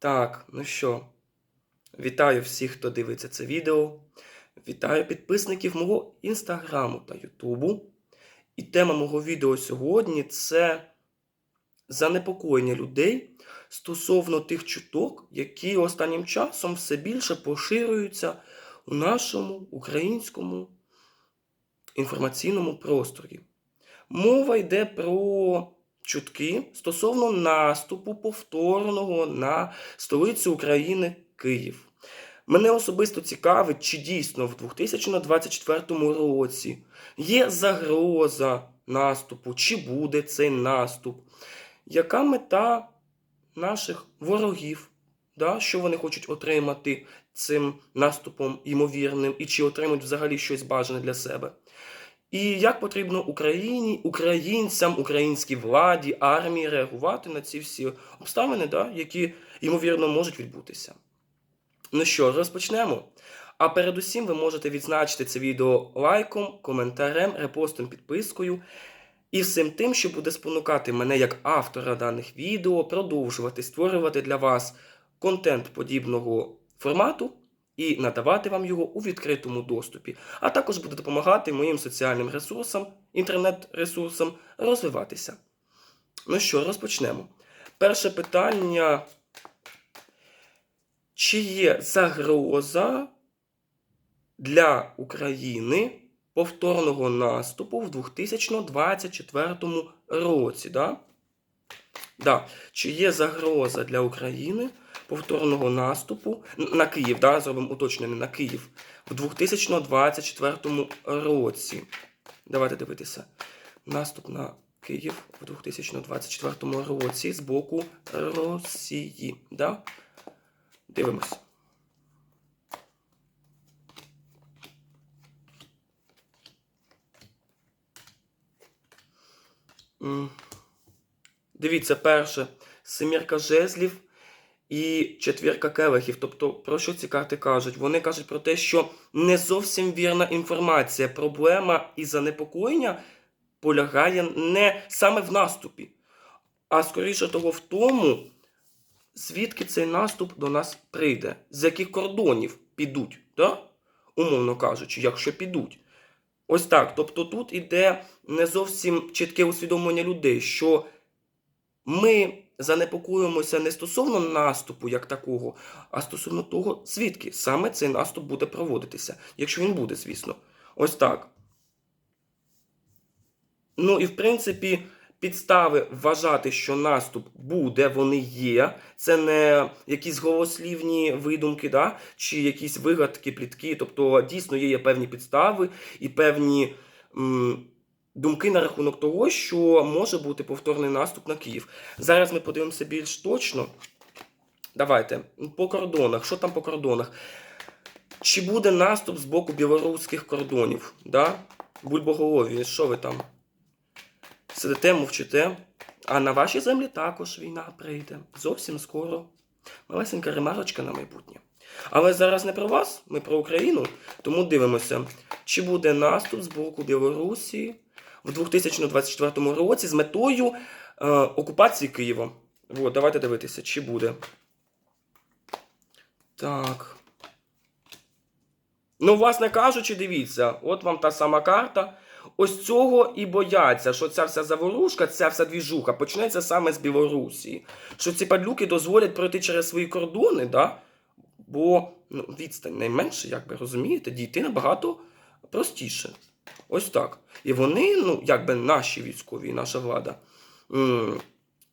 Так, ну що, вітаю всіх, хто дивиться це відео. Вітаю підписників мого інстаграму та Ютубу. І тема мого відео сьогодні це занепокоєння людей стосовно тих чуток, які останнім часом все більше поширюються у нашому українському інформаційному просторі. Мова йде про чутки стосовно наступу повторного на столицю України Київ. Мене особисто цікавить, чи дійсно в 2024 році є загроза наступу, чи буде цей наступ, яка мета наших ворогів, да? що вони хочуть отримати цим наступом ймовірним, і чи отримують взагалі щось бажане для себе. І як потрібно Україні, українцям, українській владі, армії реагувати на ці всі обставини, да, які ймовірно можуть відбутися. Ну що, розпочнемо. А передусім ви можете відзначити це відео лайком, коментарем, репостом, підпискою і всім тим, що буде спонукати мене як автора даних відео, продовжувати створювати для вас контент подібного формату і надавати вам його у відкритому доступі, а також буде допомагати моїм соціальним ресурсам, інтернет-ресурсам розвиватися. Ну що, розпочнемо. Перше питання. Чи є загроза для України повторного наступу в 2024 році? Да? Да. Чи є загроза для України повторного наступу на Київ, да? зробимо уточнення на Київ в 2024 році? Давайте дивитися. Наступ на Київ в 2024 році з боку Росії. Да? Дивимось. Дивіться, перше семірка жезлів і четвірка келихів. Тобто, про що ці карти кажуть? Вони кажуть про те, що не зовсім вірна інформація. Проблема і занепокоєння полягає не саме в наступі, а скоріше того в тому, звідки цей наступ до нас прийде, з яких кордонів підуть, да? умовно кажучи, якщо підуть. Ось так. Тобто тут іде не зовсім чітке усвідомлення людей, що ми занепокоїмося не стосовно наступу як такого, а стосовно того, звідки саме цей наступ буде проводитися, якщо він буде, звісно. Ось так. Ну і в принципі, підстави вважати, що наступ буде, вони є. Це не якісь голослівні видумки, да? чи якісь вигадки, плітки. Тобто, дійсно є, певні підстави і певні м, думки на рахунок того, що може бути повторний наступ на Київ. Зараз ми подивимося більш точно. Давайте по кордонах. Що там по кордонах? Чи буде наступ з боку білоруських кордонів? Да? Бульбоголові, що ви там? Сидите, мовчите. А на вашій землі також війна прийде. Зовсім скоро. Малесенька ремарочка на майбутнє. Але зараз не про вас, ми про Україну. Тому дивимося, чи буде наступ з боку Білорусі в 2024 році з метою е, окупації Києва. От, давайте дивитися, чи буде. Так. Ну, власне кажучи, дивіться, от вам та сама карта. Ось цього і бояться, що ця вся заворушка, ця вся двіжуха почнеться саме з Білорусі. Що ці падлюки дозволять пройти через свої кордони, да? бо ну, відстань найменше, як ви розумієте, дійти набагато простіше. Ось так. І вони, ну, якби наші військові, наша влада,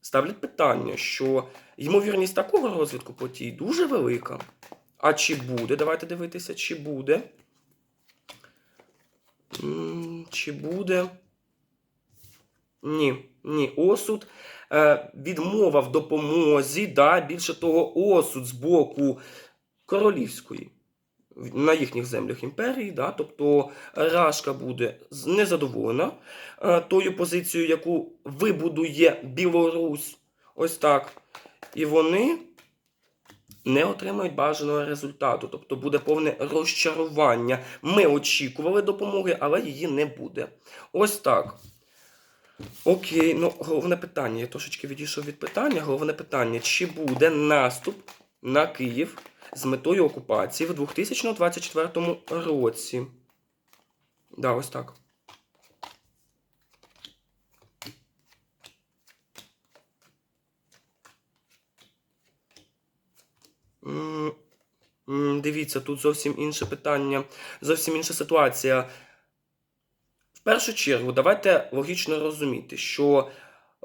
ставлять питання, що ймовірність такого розвитку подій дуже велика. А чи буде? Давайте дивитися, чи буде. Чи буде? Ні, ні, осуд. Е, відмова в допомозі, да, більше того, осуд з боку королівської на їхніх землях імперії, да, тобто Рашка буде незадоволена е, тою позицією, яку вибудує Білорусь. Ось так. І вони не отримають бажаного результату, тобто буде повне розчарування. Ми очікували допомоги, але її не буде. Ось так. Окей, ну головне питання. Я трошечки відійшов від питання. Головне питання: чи буде наступ на Київ з метою окупації в 2024 році? Да, ось так. Дивіться, тут зовсім інше питання, зовсім інша ситуація. В першу чергу, давайте логічно розуміти, що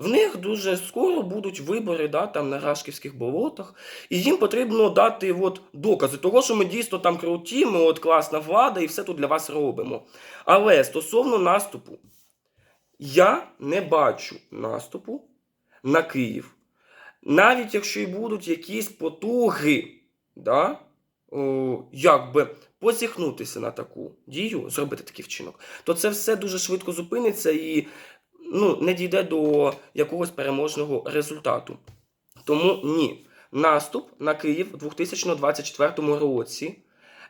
в них дуже скоро будуть вибори да, там, на Рашківських болотах, і їм потрібно дати от, докази того, що ми дійсно там круті, ми от класна влада і все тут для вас робимо. Але стосовно наступу, я не бачу наступу на Київ. Навіть якщо і будуть якісь потуги, да, о, якби посіхнутися на таку дію, зробити такий вчинок, то це все дуже швидко зупиниться і ну, не дійде до якогось переможного результату. Тому ні, наступ на Київ у 2024 році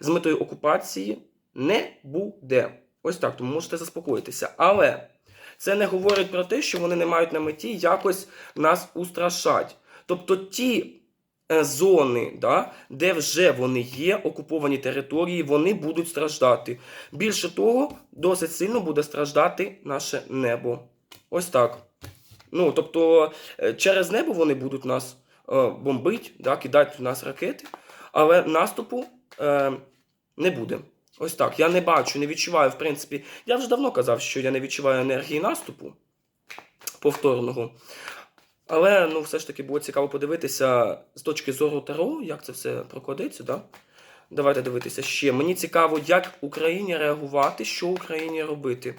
з метою окупації не буде. Ось так, тому можете заспокоїтися. Але це не говорить про те, що вони не мають на меті якось нас устрашать. Тобто ті е, зони, да, де вже вони є, окуповані території, вони будуть страждати. Більше того, досить сильно буде страждати наше небо. Ось так. Ну, тобто, е, через небо вони будуть нас е, бомбити, да, кидати в нас ракети, але наступу е, не буде. Ось так. Я не бачу, не відчуваю, в принципі. Я вже давно казав, що я не відчуваю енергії наступу повторного. Але ну, все ж таки було цікаво подивитися з точки зору Таро, як це все прокладеться. Да? Давайте дивитися ще. Мені цікаво, як Україні реагувати, що Україні робити.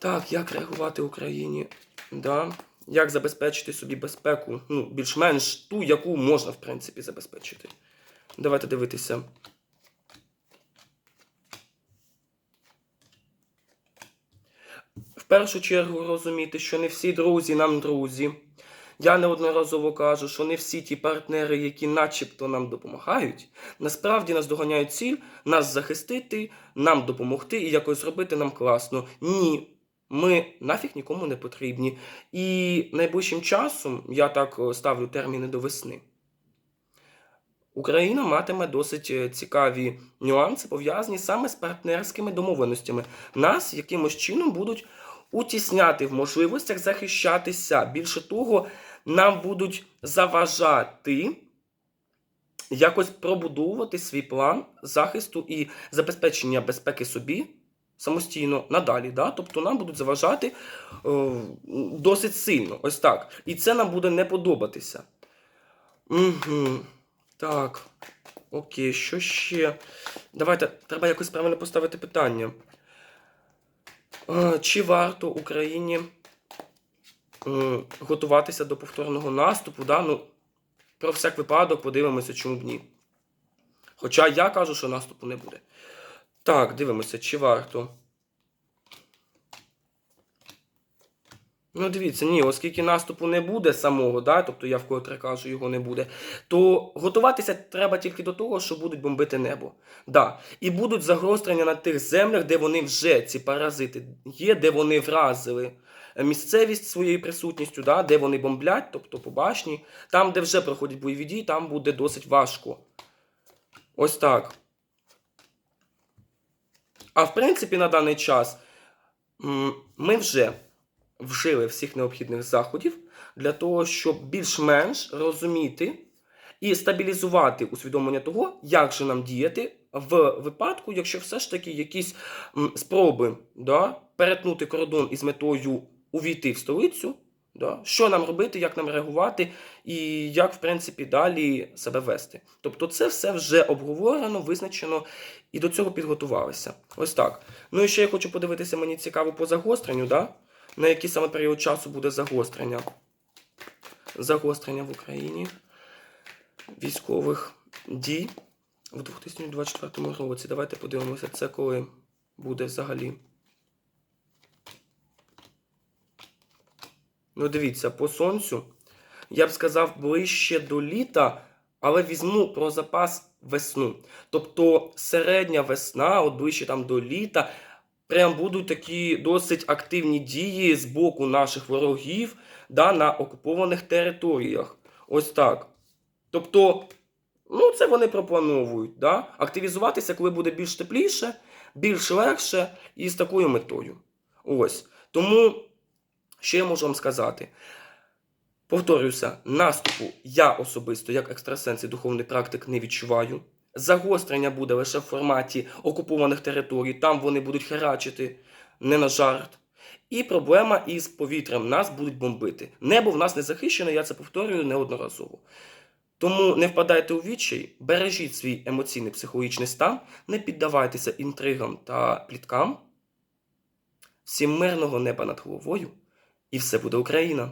Так, як реагувати Україні? Да? Як забезпечити собі безпеку? Ну, більш-менш ту, яку можна, в принципі, забезпечити. Давайте дивитися. В першу чергу розуміти, що не всі друзі нам друзі. Я неодноразово кажу, що не всі ті партнери, які начебто нам допомагають, насправді нас доганяють ціль, нас захистити, нам допомогти і якось зробити нам класно. Ні. Ми нафіг нікому не потрібні. І найближчим часом, я так е, ставлю терміни до весни, Україна матиме досить е, цікаві нюанси, пов'язані саме з партнерськими домовленостями. Нас якимось чином будуть утісняти в можливостях захищатися. Більше того, нам будуть заважати якось пробудовувати свій план захисту і забезпечення безпеки собі самостійно надалі. Да? Тобто нам будуть заважати е, досить сильно. Ось так. І це нам буде не подобатися. Угу. Так. Окей, що ще? Давайте, треба якось правильно поставити питання. Е, Чи варто Україні е, готуватися до повторного наступу? Да? Ну, про всяк випадок подивимося, чому б ні. Хоча я кажу, що наступу не буде. Так, дивимося, чи варто. Ну, дивіться, ні, оскільки наступу не буде самого, да, тобто я вкотре кажу, його не буде, то готуватися треба тільки до того, що будуть бомбити небо. Да. І будуть загострення на тих землях, де вони вже, ці паразити, є, де вони вразили місцевість своєю присутністю, да, де вони бомблять, тобто по башні, там, де вже проходять бойові дії, там буде досить важко. Ось так. А в принципі, на даний час ми вже вжили всіх необхідних заходів для того, щоб більш-менш розуміти і стабілізувати усвідомлення того, як же нам діяти в випадку, якщо все ж таки якісь спроби да, перетнути кордон із метою увійти в столицю. Да? Що нам робити, як нам реагувати, і як, в принципі, далі себе вести. Тобто, це все вже обговорено, визначено і до цього підготувалися. Ось так. Ну і ще я хочу подивитися, мені цікаво по загостренню, да? на який саме період часу буде загострення. Загострення в Україні військових дій в 2024 році. Давайте подивимося, це коли буде взагалі. Ну, дивіться, по сонцю, я б сказав, ближче до літа, але візьму про запас весну. Тобто середня весна, от ближче там до літа, прям будуть такі досить активні дії з боку наших ворогів да, на окупованих територіях. Ось так. Тобто, ну, це вони пропонують, да? активізуватися, коли буде більш тепліше, більш легше і з такою метою. Ось. Тому, що я можу вам сказати? Повторюся, наступу я особисто, як екстрасенс і духовний практик, не відчуваю. Загострення буде лише в форматі окупованих територій, там вони будуть херачити не на жарт. І проблема із повітрям нас будуть бомбити. Небо в нас не захищене, я це повторюю неодноразово. Тому не впадайте у відчай, бережіть свій емоційний психологічний стан, не піддавайтеся інтригам та пліткам. Всім мирного неба над головою, і все буде Україна!